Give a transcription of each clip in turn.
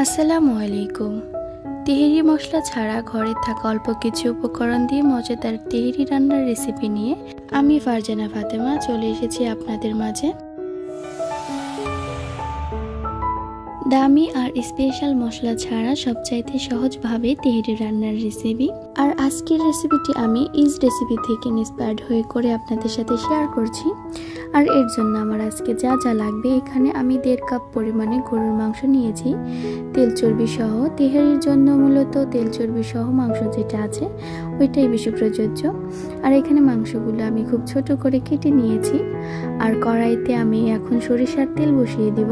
আসসালামু আলাইকুম। তেহেরি মশলা ছাড়া ঘরে থাকা অল্প কিছু উপকরণ দিয়ে মজাদার তেহেরি রান্নার রেসিপি নিয়ে আমি ফারজানা ফাতেমা চলে এসেছি আপনাদের মাঝে। দামি আর স্পেশাল মশলা ছাড়া সবচাইতে সহজভাবে তেহেরি রান্নার রেসিপি আর আজকের রেসিপিটি আমি ইজ রেসিপি থেকে ইন্সপায়ার্ড হয়ে করে আপনাদের সাথে শেয়ার করছি। আর এর জন্য আমার আজকে যা যা লাগবে, এখানে আমি দেড় কাপ পরিমাণে গরুর মাংস নিয়েছি। তেল চর্বি সহ, তেহারির জন্য মূলত তেল চর্বি সহ মাংস যেটা আছে, ওইটাই বেশি প্রযোজ্য। আর এখানে মাংসগুলো আমি খুব ছোট করে কেটে নিয়েছি। আর কড়াইতে আমি এখন সরিষার তেল বসিয়ে দিব।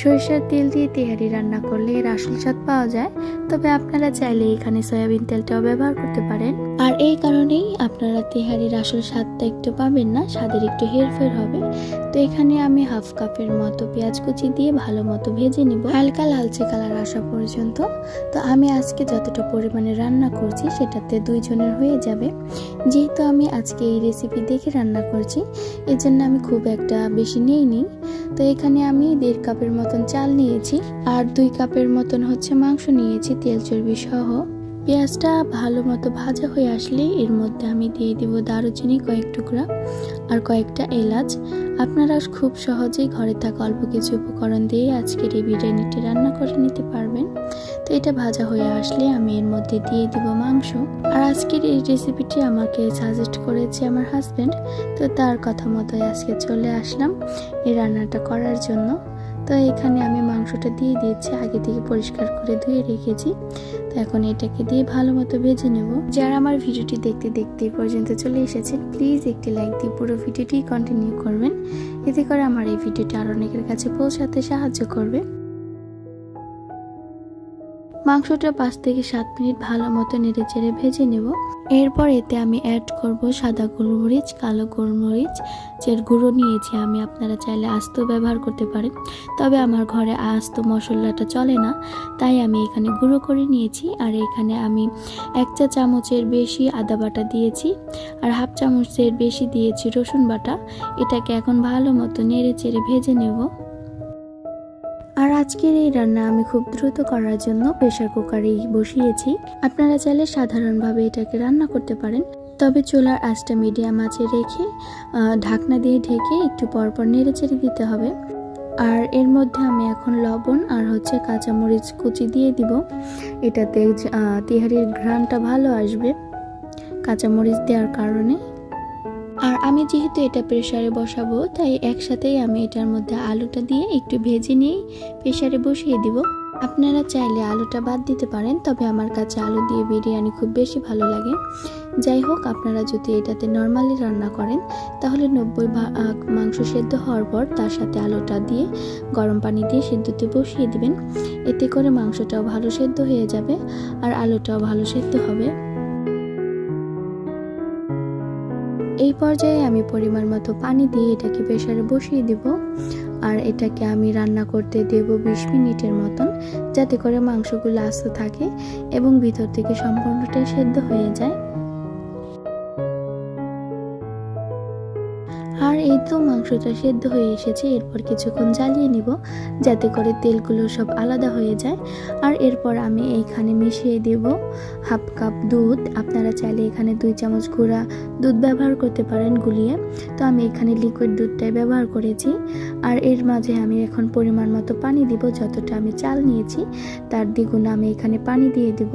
সরিষার তেল দিয়ে তেহারি রান্না করলে এর আসল স্বাদ পাওয়া যায়। তবে আপনারা চাইলে এখানে সয়াবিন তেলটাও ব্যবহার করতে পারেন। আর এই কারণেই আপনারা তেহারির আসল স্বাদটা একটু পাবেন না, স্বাদের একটু হেরফের হবে। তো এখানে আমি হাফ কাপের মতো পেঁয়াজ কুচি দিয়ে ভালো মতো ভেজে নিব। হালকা লালচে কালার আসা পর্যন্ত। তো আমি আজকে যতটা পরিমাণে রান্না করছি, সেটাতে দুইজনের হয়ে যাবে। যেহেতু আমি আজকে এই রেসিপি দেখে রান্না করছি এর জন্য আমি খুব একটা বেশি নিইনি তো এখানে আমি দেড় কাপের মতন চাল নিয়েছি, আর দুই কাপের মতন হচ্ছে মাংস নিয়েছি, তেল চর্বি সহ। পেঁয়াজটা ভালো মতো ভাজা হয়ে আসলে এর মধ্যে আমি দিয়ে দিব দারুচিনি কয়েক টুকরা আর কয়েকটা এলাচ। আপনারা খুব সহজেই ঘরে থাকা অল্প কিছু উপকরণ দিয়ে আজকের এই বিরিয়ানিটি রান্না করে নিতে পারবেন। তো এটা ভাজা হয়ে আসলে আমি এর মধ্যে দিয়ে দিব মাংস। আর আজকের এই রেসিপিটি আমাকে সাজেস্ট করেছে আমার হাজব্যান্ড তো তার কথা মতোই আজকে চলে আসলাম এই রান্নাটা করার জন্য। তো এখানে আমি মাংসটা দিয়ে দিয়েছি, আগে থেকে পরিষ্কার করে ধুয়ে রেখেছি। তো এখন এটাকে দিয়ে ভালো মতো ভেজে নেব। যারা আমার ভিডিওটি দেখতে দেখতে পর্যন্ত চলে এসেছেন প্লিজ একটি লাইক দিয়ে পুরো ভিডিওটি কন্টিনিউ করবেন। এতে করে আমার এই ভিডিওটি আরও অনেকের কাছে পৌঁছাতে সাহায্য করবে। মাংসটা পাঁচ থেকে সাত মিনিট ভালো মতো নেড়ে চেড়ে ভেজে নেব। এরপর এতে আমি অ্যাড করব সাদা গোলমরিচ, কালো গোলমরিচ যের গুঁড়ো নিয়েছি আমি। আপনারা চাইলে আস্ত ব্যবহার করতে পারেন। তবে আমার ঘরে আস্ত মশলাটা চলে না, তাই আমি এখানে গুঁড়ো করে নিয়েছি। আর এখানে আমি এক চা চামচের বেশি আদা বাটা দিয়েছি আর হাফ চামচের বেশি দিয়েছি রসুন বাটা। এটাকে এখন ভালো মতো নেড়ে চেড়ে ভেজে নেব। আজকের এই রান্না আমি খুব দ্রুত করার জন্য প্রেশার কুকারেই বসিয়েছি। আপনারা চাইলে সাধারণভাবে এটাকে রান্না করতে পারেন। তবে চুলার আঁচটা মিডিয়াম আঁচে রেখে ঢাকনা দিয়ে ঢেকে একটু পরপর নেড়ে চেড়ে দিতে হবে। আর এর মধ্যে আমি এখন লবণ আর হচ্ছে কাঁচামরিচ কুচি দিয়ে দিব। এটাতে তেহারির ঘ্রাণটা ভালো আসবে। কাঁচামরিচ দেওয়ার কারণে আর আমি যেহেতু এটা প্রেসারে বসাবো, তাই একসাথেই আমি এটার মধ্যে আলুটা দিয়ে একটু ভেজে নিয়েই প্রেসারে বসিয়ে দিব। আপনারা চাইলে আলুটা বাদ দিতে পারেন, তবে আমার কাছে আলু দিয়ে বিরিয়ানি খুব বেশি ভালো লাগে। যাই হোক, আপনারা যদি এটাতে নর্মালি রান্না করেন, তাহলে নব্বই মাংস সেদ্ধ হওয়ার পর তার সাথে আলুটা দিয়ে গরম পানি দিয়ে সেদ্ধতে বসিয়ে দিবেন। এতে করে মাংসটাও ভালো সেদ্ধ হয়ে যাবে আর আলুটাও ভালো সেদ্ধ হবে। এই পর্যায়ে আমি পরিমাণ মতো পানি দিয়ে এটাকে প্রেশারে বসিয়ে দিব। আর এটাকে আমি রান্না করতে দেব বিশ মিনিটের মতন, যাতে করে মাংসগুলো আস্ত থাকে এবং ভিতর থেকে সম্পূর্ণটাই সেদ্ধ হয়ে যায়। তো মাংসটা সেদ্ধ হয়ে এসেছে, এরপর কিছুক্ষণ জ্বালিয়ে নিব, যাতে করে তেলগুলো সব আলাদা হয়ে যায়। আর এরপর আমি এইখানে মিশিয়ে দেব হাফ কাপ দুধ। আপনারা চাইলে এখানে দুই চামচ গুঁড়া দুধ ব্যবহার করতে পারেন গুলিয়ে। তো আমি এখানে লিকুইড দুধটাই ব্যবহার করেছি। আর এর মাঝে আমি এখন পরিমাণ মতো পানি দিব, যতটা আমি চাল নিয়েছি, তার দ্বিগুণ আমি এখানে পানি দিয়ে দিব।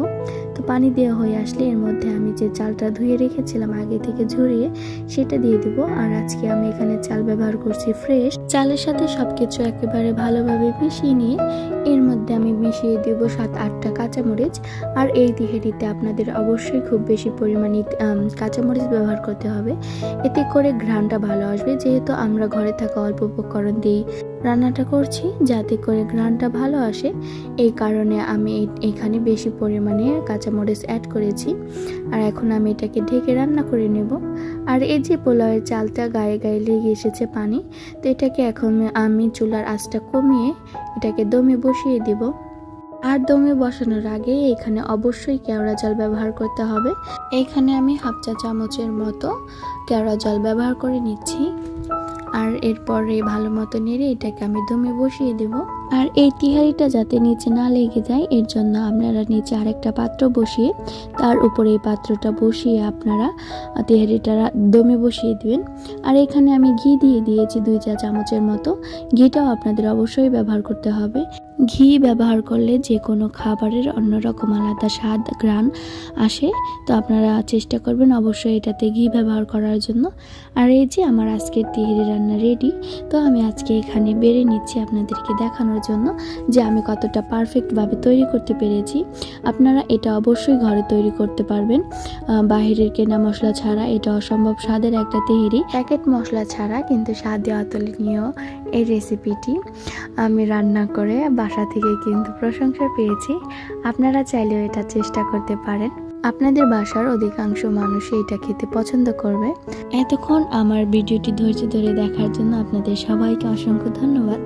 তো পানি দেওয়া হয়ে আসলে এর মধ্যে আমি যে চালটা ধুয়ে রেখেছিলাম আগে থেকে ঝরিয়ে সেটা দিয়ে দিব। আর আজকে আমি এখানে চাল ব্যবহার করছি ফ্রেশ চালের সাথে সবকিছু একেবারে ভালোভাবে মিশিয়ে নিয়ে, এর মধ্যে আমি মিশিয়ে দেব সাত আটটা কাঁচামরিচ। আর এই তিহেরিতে আপনাদের অবশ্যই খুব বেশি পরিমাণে কাঁচামরিচ ব্যবহার করতে হবে। এতে করে ঘ্রাণটা ভালো আসবে। যেহেতু আমরা ঘরে থাকা অল্প উপকরণ দিয়েই রান্নাটা করছি যাতে করে ঘ্রাণটা ভালো আসে। এই কারণে আমি এখানে বেশি পরিমাণে কাঁচামরিচ অ্যাড করেছি। আর এখন আমি এটাকে ঢেকে রান্না করে নেব। আর এই যে পোলাওয়ের চালটা গায়ে গায়ে লেগে এসেছে পানি, তো এটাকে এখন আমি চুলার আঁচটা কমিয়ে এটাকে দমে বসিয়ে দিব। আর দমে বসানোর আগে এখানে অবশ্যই কেওড়া জল ব্যবহার করতে হবে। এইখানে আমি হাফ চা চামচের মতো কেওড়া জল ব্যবহার করে নিচ্ছি। আর এরপরে ভালো মতো নেড়ে এটাকে আমি দমে বসিয়ে দেব। আর এই তিহারিটা যাতে নিচে না লেগে যায়, এর জন্য আপনারা নিচে আরেকটা পাত্র বসিয়ে, তার উপরে এই পাত্রটা বসিয়ে আপনারা তিহারিটা দমে বসিয়ে দেবেন। আর এখানে আমি ঘি দিয়ে দিয়েছি দুই চা চামচের মতো। ঘিটাও আপনাদের অবশ্যই ব্যবহার করতে হবে। ঘি ব্যবহার করলে যে কোনো খাবারের অন্যরকম আলাদা স্বাদ গ্রান আসে। তো আপনারা চেষ্টা করবেন অবশ্যই এটাতে ঘি ব্যবহার করার জন্য। আর এই যে আমার আজকের তিহিরি রান্না রেডি তো আমি আজকে এখানে বেড়ে নিচ্ছি আপনাদেরকে দেখানোর জন্য যে আমি কতটা পারফেক্টভাবে তৈরি করতে পেরেছি। আপনারা এটা অবশ্যই ঘরে তৈরি করতে পারবেন। বাহিরের কেনা মশলা ছাড়া এটা অসম্ভব স্বাদের একটা তেহেরি। প্যাকেট মশলা ছাড়া কিন্তু স্বাদে অতুলনীয় এই রেসিপিটি আমি রান্না করে বাসা থেকে কিন্তু প্রশংসা পেয়েছি। আপনারা চাইলেও এটা চেষ্টা করতে পারেন। আপনাদের বাসার অধিকাংশ মানুষই এটা খেতে পছন্দ করবে। এতক্ষণ আমার ভিডিওটি ধৈর্য ধরে দেখার জন্য আপনাদের সবাইকে অসংখ্য ধন্যবাদ।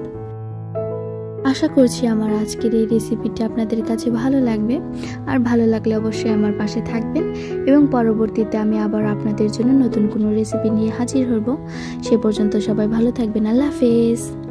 আশা করছি আমার আজকের এই রেসিপিটি আপনাদের কাছে ভালো লাগবে। আর ভালো লাগলে অবশ্যই আমার পাশে থাকবেন। এবং পরবর্তীতে আমি আবার আপনাদের জন্য নতুন কোনো রেসিপি নিয়ে হাজির হব। সে পর্যন্ত সবাই ভালো থাকবেন। আল্লাহ হাফেজ।